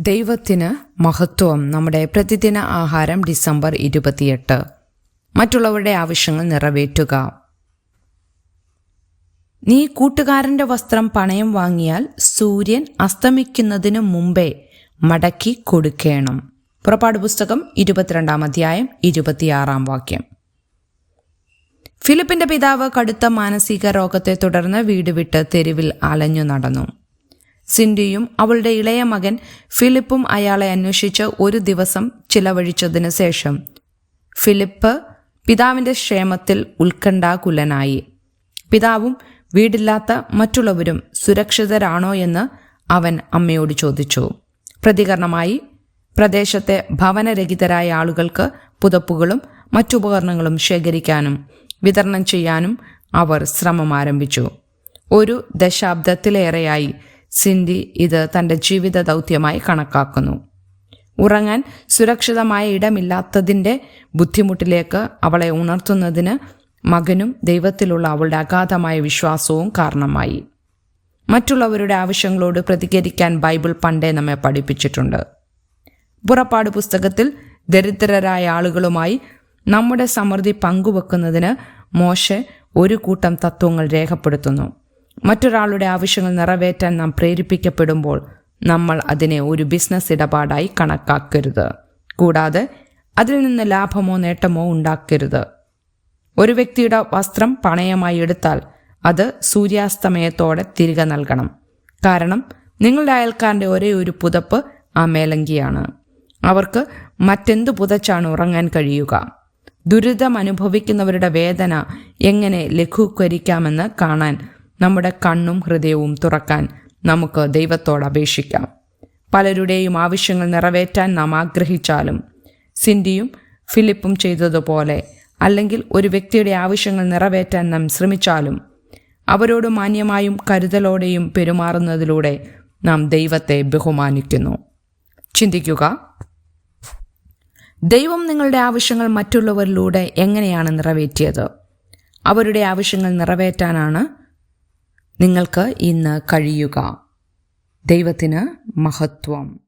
ദൈവത്തിന് മഹത്വം. നമ്മുടെ പ്രതിദിന ആഹാരം ഡിസംബർ ഇരുപത്തിയെട്ട്. മറ്റുള്ളവരുടെ ആവശ്യങ്ങൾ നിറവേറ്റുക. നീ കൂട്ടുകാരന്റെ വസ്ത്രം പണയം വാങ്ങിയാൽ സൂര്യൻ അസ്തമിക്കുന്നതിനു മുമ്പേ മടക്കി കൊടുക്കണം. പുറപ്പാട് പുസ്തകം ഇരുപത്തിരണ്ടാം അധ്യായം ഇരുപത്തിയാറാം വാക്യം. ഫിലിപ്പിന്റെ പിതാവ് കടുത്ത മാനസിക രോഗത്തെ തുടർന്ന് വീട് വിട്ട് തെരുവിൽ അലഞ്ഞു നടന്നു. സിൻഡിയും അവളുടെ ഇളയ മകൻ ഫിലിപ്പും അയാളെ അന്വേഷിച്ച് ഒരു ദിവസം ചിലവഴിച്ചതിന് ശേഷം ഫിലിപ്പ് പിതാവിന്റെ ക്ഷേമത്തിൽ ഉത്കണ്ഠാകുലനായി. പിതാവും വീടില്ലാത്ത മറ്റുള്ളവരും സുരക്ഷിതരാണോ എന്ന് അവൻ അമ്മയോട് ചോദിച്ചു. പ്രതികരണമായി പ്രദേശത്തെ ഭവനരഹിതരായ ആളുകൾക്ക് പുതപ്പുകളും മറ്റുപകരണങ്ങളും ശേഖരിക്കാനും വിതരണം ചെയ്യാനും അവർ ശ്രമം ആരംഭിച്ചു. ഒരു ദശാബ്ദത്തിലേറെയായി സിൻഡി ഇത് തന്റെ ജീവിത ദൗത്യമായി കണക്കാക്കുന്നു. ഉറങ്ങാൻ സുരക്ഷിതമായ ഇടമില്ലാത്തതിന്റെ ബുദ്ധിമുട്ടിലേക്ക് അവളെ ഉണർത്തുന്നതിന് മകനും ദൈവത്തിലുള്ള അവളുടെ അഗാധമായ വിശ്വാസവും കാരണമായി. മറ്റുള്ളവരുടെ ആവശ്യങ്ങളോട് പ്രതികരിക്കാൻ ബൈബിൾ പണ്ടേ നമ്മെ പഠിപ്പിച്ചിട്ടുണ്ട്. പുറപ്പാട് പുസ്തകത്തിൽ ദരിദ്രരായ ആളുകളുമായി നമ്മുടെ സമൃദ്ധി പങ്കുവെക്കുന്നതിന് മോശെ ഒരു കൂട്ടം തത്വങ്ങൾ രേഖപ്പെടുത്തുന്നു. മറ്റൊരാളുടെ ആവശ്യങ്ങൾ നിറവേറ്റാൻ നാം പ്രേരിപ്പിക്കപ്പെടുമ്പോൾ നമ്മൾ അതിനെ ഒരു ബിസിനസ് ഇടപാടായി കണക്കാക്കരുത്. കൂടാതെ അതിൽ നിന്ന് ലാഭമോ നേട്ടമോ ഉണ്ടാക്കരുത്. ഒരു വ്യക്തിയുടെ വസ്ത്രം പണയമായി എടുത്താൽ അത് സൂര്യാസ്തമയത്തോടെ തിരികെ നൽകണം. കാരണം നിങ്ങളുടെ അയൽക്കാരന്റെ ഒരേ ഒരു പുതപ്പ് ആ മേലങ്കിയാണ്. അവർക്ക് മറ്റെന്തു പുതച്ചാണ് ഉറങ്ങാൻ കഴിയുക? ദുരിതം അനുഭവിക്കുന്നവരുടെ വേദന എങ്ങനെ ലഘൂകരിക്കാമെന്ന് കാണാൻ നമ്മുടെ കണ്ണും ഹൃദയവും തുറക്കാൻ നമുക്ക് ദൈവത്തോട് അപേക്ഷിക്കാം. പലരുടെയും ആവശ്യങ്ങൾ നിറവേറ്റാൻ നാം ആഗ്രഹിച്ചാലും സിൻഡിയും ഫിലിപ്പും ചെയ്തതുപോലെ അല്ലെങ്കിൽ ഒരു വ്യക്തിയുടെ ആവശ്യങ്ങൾ നിറവേറ്റാൻ നാം ശ്രമിച്ചാലും അവരോട് മാന്യമായും കരുതലോടെയും പെരുമാറുന്നതിലൂടെ നാം ദൈവത്തെ ബഹുമാനിക്കുന്നു. ചിന്തിക്കുക ദൈവം നിങ്ങളുടെ ആവശ്യങ്ങൾ മറ്റുള്ളവരിലൂടെ എങ്ങനെയാണ് നിറവേറ്റിയത്? അവരുടെ ആവശ്യങ്ങൾ നിറവേറ്റാനാണ് നിങ്ങൾക്ക് ഇന്ന് കഴിയുക. ദൈവത്തിന് മഹത്വം.